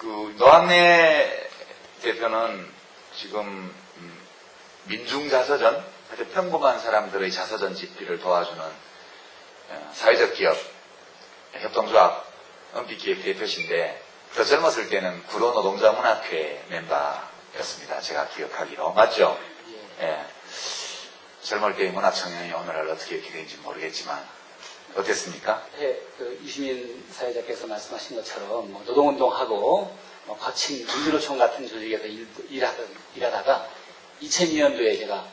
그 노학래 대표는 지금 음, 민중자서전, 아주 평범한 사람들의 자서전 집필을 도와주는 어, 사회적 기업, 협동조합, 은빛기획 대표신데 더 젊었을 때는 구로 노동자 문학회 멤버였습니다. 제가 기억하기로. 맞죠? 예. 젊을 때의 문화 청년이 오늘날 어떻게 이렇게 되는지 모르겠지만 어땠습니까? 네, 그 유시민 사회자께서 말씀하신 것처럼 뭐 노동운동하고 뭐 거친 민주노총 같은 조직에서 일, 일하던, 일하다가 2002년도에 제가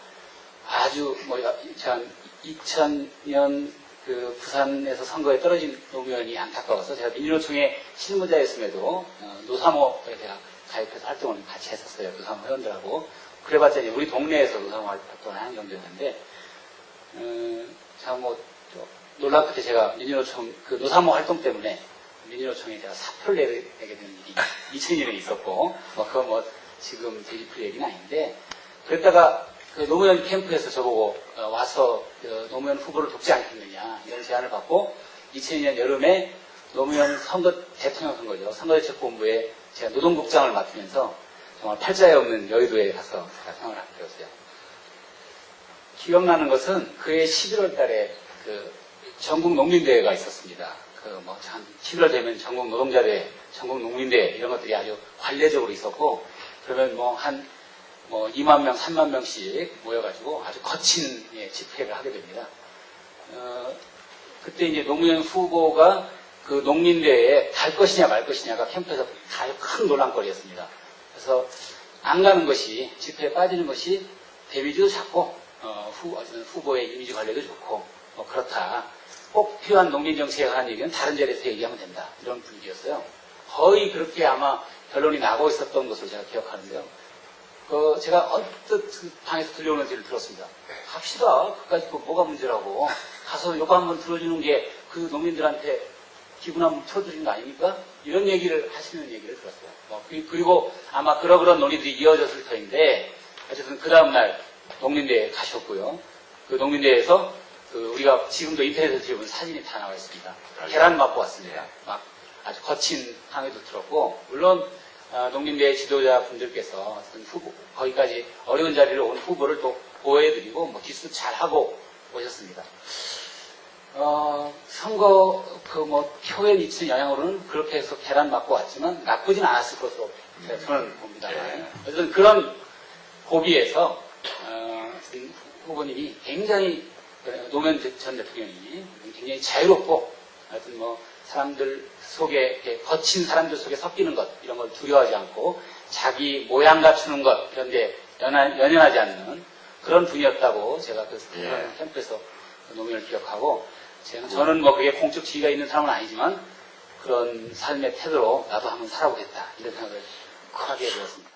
아주 뭐전 2000년 그 부산에서 선거에 떨어진 노무현이 안타까워서 제가 민주노총의 실무자였음에도 어, 노사모에 제가 가입해서 활동을 같이 했었어요. 노사모 회원들하고. 그래봤자 이제 우리 동네에서 노사모 활동을 하는 정도였는데 어, 참뭐 놀랍 끝에 제가 민주노총 그 노사모 활동 때문에 민주노총에 제가 사표를 내게 되는 일이 2000년에 있었고 뭐 그건 뭐 지금 되짚을 얘기는 아닌데 그랬다가 그 노무현 캠프에서 저보고 어, 와서 그 노무현 후보를 돕지 않겠느냐 이런 제안을 받고 2002년 여름에 노무현 선거 대통령 선거죠 선거대책본부에 제가 노동국장을 맡으면서 정말 팔자에 없는 여의도에 가서 제가 생활을 하게 되었어요. 기억나는 것은 그해 11월 달에 그 전국 농민대회가 있었습니다. 그 뭐참 11월 되면 전국 노동자대회, 전국 농민대회 이런 것들이 아주 관례적으로 있었고 그러면 뭐한 뭐 2만 명, 3만 명씩 모여가지고 아주 거친 예, 집회를 하게 됩니다. 어, 그때 이제 노무현 후보가 그 농민대회에 갈 것이냐 말 것이냐가 캠프에서 아주 큰 논란거리였습니다. 그래서 안 가는 것이 집회에 빠지는 것이 데미지도 작고 어, 후, 후보의 이미지 관리도 좋고 뭐 그렇다. 꼭 필요한 농민 정책에 관한 얘기는 다른 자리에서 얘기하면 된다. 이런 분위기였어요. 거의 그렇게 아마 결론이 나고 있었던 것으로 제가 기억하는데요. 그 제가 언뜻 그 방에서 들려오는 소리를 들었습니다. 합시다. 그까짓 거 뭐가 문제라고. 가서 요거 한번 들어주는 게 그 농민들한테 기분 한번 풀어드리는 거 아닙니까? 이런 얘기를 하시는 얘기를 들었어요. 뭐, 그- 그리고 아마 그러그런 논의들이 이어졌을 터인데 어쨌든 그 다음날 농민대회에 가셨고요. 그 농민대회에서 그 우리가 지금도 인터넷에 들어보면 사진이 다 나와 있습니다. 계란 맞고 왔습니다. 막 아주 거친 항해도 들었고 물론 아, 농민대회 지도자분들께서 후보 거기까지 어려운 자리를 온 후보를 또 보호해드리고 뭐 기수 잘 하고 오셨습니다. 어, 선거 그 뭐 표에 미치는 영향으로는 그렇게 해서 계란 맞고 왔지만 나쁘진 않았을 것으로 저는 봅니다. 네. 어쨌든 그런 고비에서 어, 지금 후보님이 굉장히 어, 노무현 전 대통령이 굉장히 자유롭고 하여튼 뭐 사람들 속에 거친 사람들 속에 섞이는 것 이런 걸 두려워하지 않고 자기 모양 갖추는 것 그런데 연한, 연연하지 않는 그런 분이었다고 제가 그 예. 캠프에서 그 노무현을 기억하고 제가 저는 뭐 그게 공적 지위가 있는 사람은 아니지만 그런 삶의 태도로 나도 한번 살아보겠다 이런 생각을 하게 되었습니다.